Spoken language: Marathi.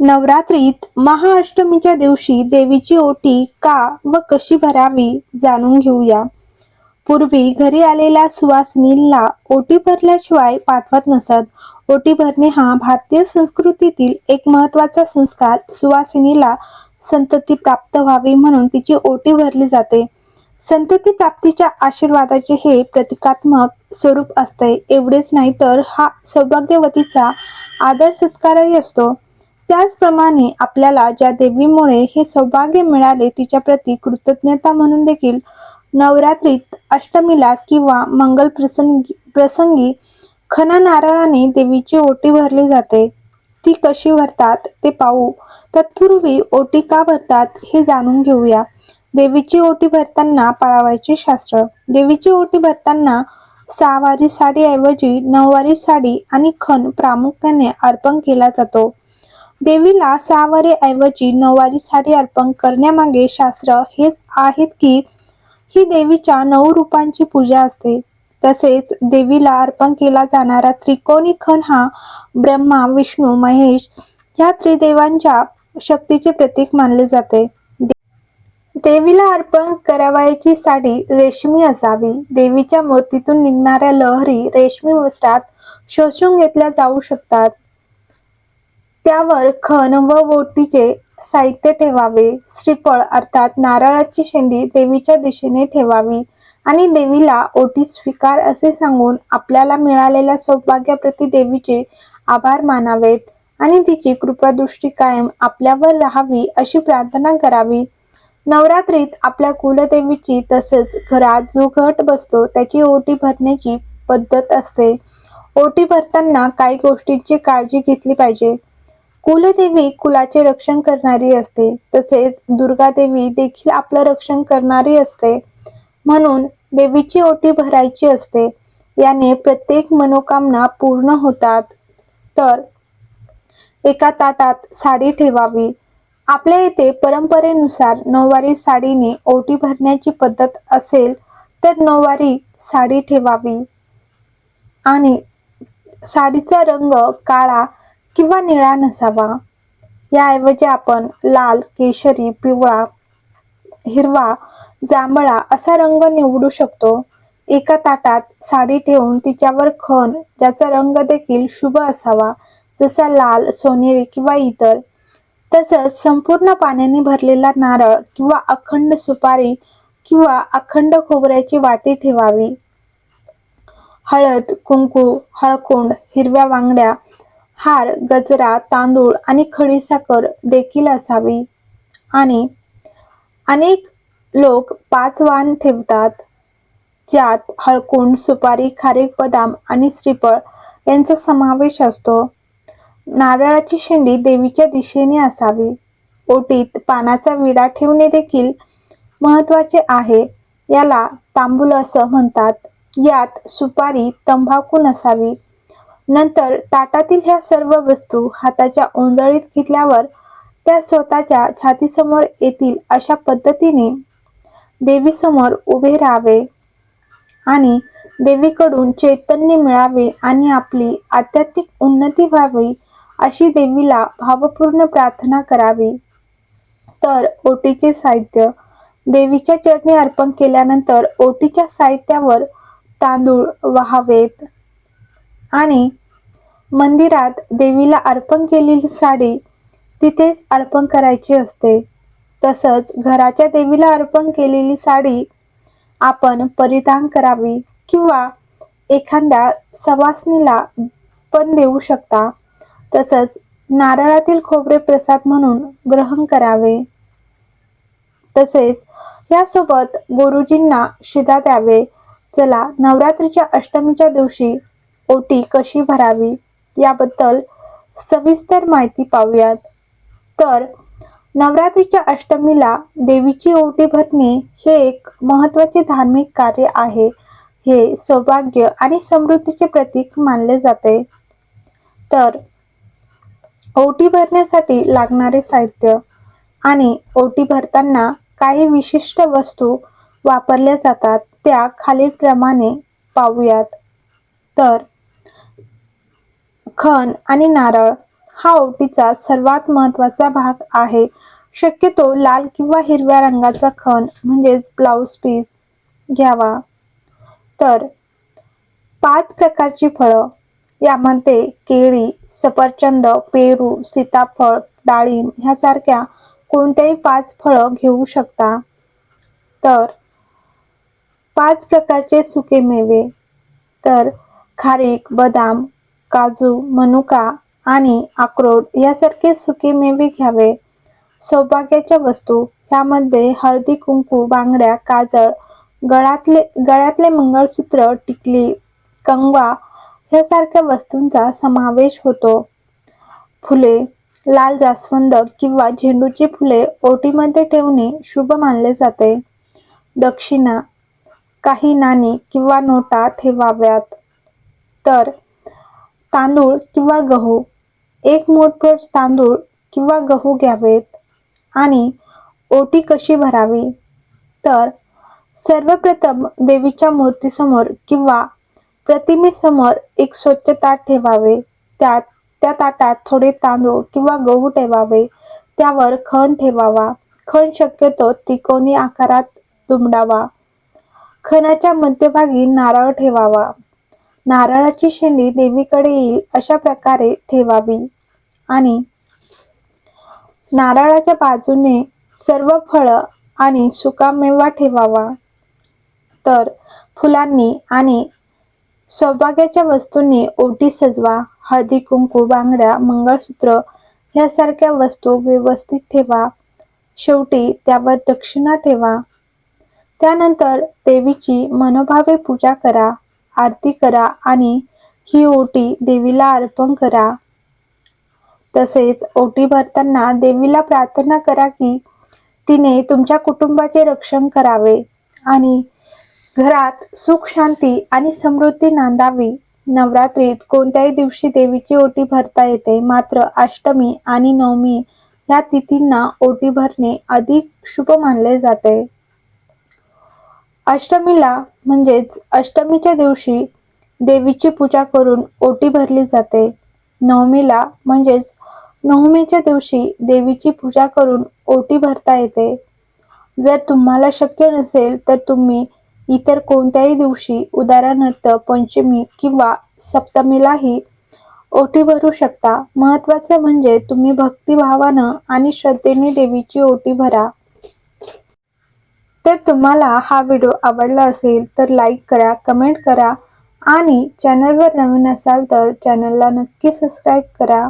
नवरात्रीत महाअष्टमीच्या दिवशी देवीची ओटी का व कशी भरावी जाणून घेऊया. पूर्वी घरी आलेल्या सुवासिनींना ओटी भरल्याशिवाय पाठवत नसत. ओटी भरणे हा भारतीय संस्कृतीतील एक महत्त्वाचा संस्कार. सुवासिनीला संतती प्राप्त व्हावी म्हणून तिची ओटी भरली जाते. संतती प्राप्तीच्या आशीर्वादाचे हे प्रतिकात्मक स्वरूप असते. एवढेच नाही तर हा सौभाग्यवतीचा आदर सत्कारही असतो. त्याचप्रमाणे आपल्याला ज्या देवीमुळे हे सौभाग्य मिळाले तिच्या प्रती कृतज्ञता म्हणून देखील नवरात्रीत अष्टमीला किंवा मंगल प्रसंगी प्रसंगी खना नारळाने देवीची ओटी भरली जाते. ती कशी भरतात ते पाहू. तत्पूर्वी ओटी का भरतात हे जाणून घेऊया. देवीची ओटी भरताना पाळावायचे शास्त्र. देवीची ओटी भरताना सहावारी साडीऐवजी नऊवारी साडी आणि खण प्रामुख्याने अर्पण केला जातो. देवीला सहावारी ऐवजी नऊवारी साडी अर्पण करण्यामागे शास्त्र हेच आहेत की ही देवीच्या नऊ रूपांची पूजा असते. तसेच देवीला अर्पण केला जाणारा त्रिकोणी खण हा ब्रह्मा विष्णू महेश या त्रिदेवांच्या शक्तीचे प्रतीक मानले जाते. देवीला अर्पण करावयाची साडी रेशमी असावी. देवीच्या मूर्तीतून निघणाऱ्या लहरी रेशमी वस्त्रात शोषून घेतल्या जाऊ शकतात. त्यावर खण व बोटीचे साहित्य ठेवावे. श्रीफळ अर्थात नारळाची शेंडी देवीच्या दिशेने ठेवावी आणि देवीला ओटी स्वीकार असे सांगून आपल्याला मिळालेल्या सौभाग्याप्रती देवीचे आभार मानावेत आणि तिची कृपादृष्टी कायम आपल्यावर राहावी अशी प्रार्थना करावी. नवरात्रीत आपल्या कुलदेवीची तसेच घरात जो घट बसतो त्याची ओटी भरण्याची पद्धत असते. ओटी भरताना काही गोष्टींची काळजी घेतली पाहिजे. कुलदेवी कुलाचे रक्षण करणारी असते तसेच दुर्गादेवी देखील आपलं रक्षण करणारी असते. म्हणून देवीची ओटी भरायची असते याने प्रत्येक मनोकामना पूर्ण होतात. तर एका ताटात साडी ठेवावी. आपल्या येथे परंपरेनुसार नऊवारी साडीने ओटी भरण्याची पद्धत असेल तर नऊवारी साडी ठेवावी. आणि साडीचा रंग काळा किंवा निळा नसावा. याऐवजी आपण लाल केशरी पिवळा हिरवा जांभळा असा रंग निवडू शकतो. एका ताटात साडी ठेवून तिच्यावर खण ज्याचा रंग देखील शुभ असावा जसा लाल सोनेरी किंवा इतर. तसंच संपूर्ण पाण्याने भरलेला नारळ किंवा अखंड सुपारी किंवा अखंड खोबऱ्याची वाटी ठेवावी. हळद कुंकू हळकुंड हिरव्या वांगड्या हार गजरा तांदूळ आणि खडीसाखर देखील असावी. आणि अनेक लोक पाच वाण ठेवतात ज्यात हळकुंड सुपारी खारीक बदाम आणि श्रीफळ यांचा समावेश असतो. नारळाची शेंडी देवीच्या दिशेने असावी. ओटीत पानाचा विडा ठेवणे देखील महत्त्वाचे आहे याला तांबूल असं म्हणतात. यात सुपारी तंबाखू नसावी. नंतर ताटातील ह्या सर्व वस्तू हाताच्या ओंजळीत घेतल्यावर त्या स्वतःच्या छातीसमोर येतील अशा पद्धतीने देवीसमोर उभे राहावे आणि देवीकडून चैतन्य मिळावे आणि आपली आध्यात्मिक उन्नती व्हावी अशी देवीला भावपूर्ण प्रार्थना करावी. तर ओटीचे साहित्य. देवीच्या चरणी अर्पण केल्यानंतर ओटीच्या साहित्यावर तांदूळ वाहावेत. आणि मंदिरात देवीला अर्पण केलेली साडी तिथेच अर्पण करायची असते. तसंच घराच्या देवीला अर्पण केलेली साडी आपण परिधान करावी किंवा एखाद्या सवासणीला पण देऊ शकता. तसंच नारळातील खोबरे प्रसाद म्हणून ग्रहण करावे. तसेच यासोबत गुरुजींना शिदा द्यावे. चला नवरात्रीच्या अष्टमीच्या दिवशी ओटी कशी भरावी याबद्दल सविस्तर माहिती पाहूयात. तर नवरात्रीच्या अष्टमीला देवीची ओटी भरणे हे एक महत्त्वाचे धार्मिक कार्य आहे. हे सौभाग्य आणि समृद्धीचे प्रतीक मानले जाते. तर ओटी भरण्यासाठी लागणारे साहित्य आणि ओटी भरताना काही विशिष्ट वस्तू वापरल्या जातात त्या खालीलप्रमाणे पाहूयात. तर खण आणि नारळ हा ओटीचा सर्वात महत्त्वाचा भाग आहे. शक्यतो लाल किंवा हिरव्या रंगाचा खण म्हणजेच ब्लाऊज पीस घ्यावा. तर पाच प्रकारची फळं. यामध्ये केळी सफरचंद पेरू सीताफळ डाळिंब ह्यासारख्या कोणत्याही पाच फळं घेऊ शकता. तर पाच प्रकारचे सुके मेवे. तर खारीक बदाम काजू मनुका आणि अक्रोड यासारखे सुके मेवे घ्यावे. सौभाग्याच्या वस्तू ह्यामध्ये हळदी कुंकू बांगड्या काजळ गळ्यातले गळ्यातले मंगळसूत्र टिकली कंगवा ह्यासारख्या वस्तूंचा समावेश होतो. फुले लाल जास्वंद किंवा झेंडूची फुले ओटीमध्ये ठेवणे शुभ मानले जाते. दक्षिणा काही नाणी किंवा नोटा ठेवाव्यात. तर तांदूळ किंवा गहू. एक मोठभर तांदूळ किंवा गहू घ्यावेत आणि ओटी कशी भरावी? तर सर्वप्रथम देवीच्या मूर्तीसमोर किंवा प्रतिमेसमोर एक स्वच्छ ताट ठेवावे. त्यात त्या ताटात थोडे तांदूळ किंवा गहू ठेवावे. त्यावर खण ठेवावा. खण शक्यतो त्रिकोणी आकारात दुमडावा. खणाच्या मध्यभागी नारळ ठेवावा. नारळाची शेंडी देवीकडे येईल अशा प्रकारे ठेवावी. आणि नारळाच्या बाजूने सर्व फळं आणि सुकामेवा ठेवावा. तर फुलांनी आणि सौभाग्याच्या वस्तूंनी ओटी सजवा हळदी कुंकू बांगड्या मंगळसूत्र यासारख्या वस्तू व्यवस्थित ठेवा. शेवटी त्यावर दक्षिणा ठेवा. त्यानंतर देवीची मनोभावे पूजा करा. आरती करा आणि ही ओटी देवीला अर्पण करा. तसेच ओटी भरताना देवीला प्रार्थना करा की तिने तुमच्या कुटुंबाचे रक्षण करावे आणि घरात सुख शांती आणि समृद्धी नांदावी. नवरात्रीत कोणत्याही दिवशी देवीची ओटी भरता येते. मात्र अष्टमी आणि नवमी या तिथींना ओटी भरणे अधिक शुभ मानले जाते. अष्टमीला म्हणजेच अष्टमीच्या दिवशी देवीची पूजा करून ओटी भरली जाते. नवमीला म्हणजेच नवमीच्या दिवशी देवीची पूजा करून ओटी भरता येते. जर तुम्हाला शक्य नसेल तर तुम्ही इतर कोणत्याही दिवशी उदाहरणार्थ पंचमी किंवा सप्तमीलाही ओटी भरू शकता. महत्त्वाचं म्हणजे तुम्ही भक्तिभावानं आणि श्रद्धेने देवीची ओटी भरा. तर तुम्हाला हा व्हिडिओ आवडला असेल तर लाईक करा कमेंट करा आणि चॅनलवर नवीन असाल तर चॅनलला नक्की सबस्क्राईब करा.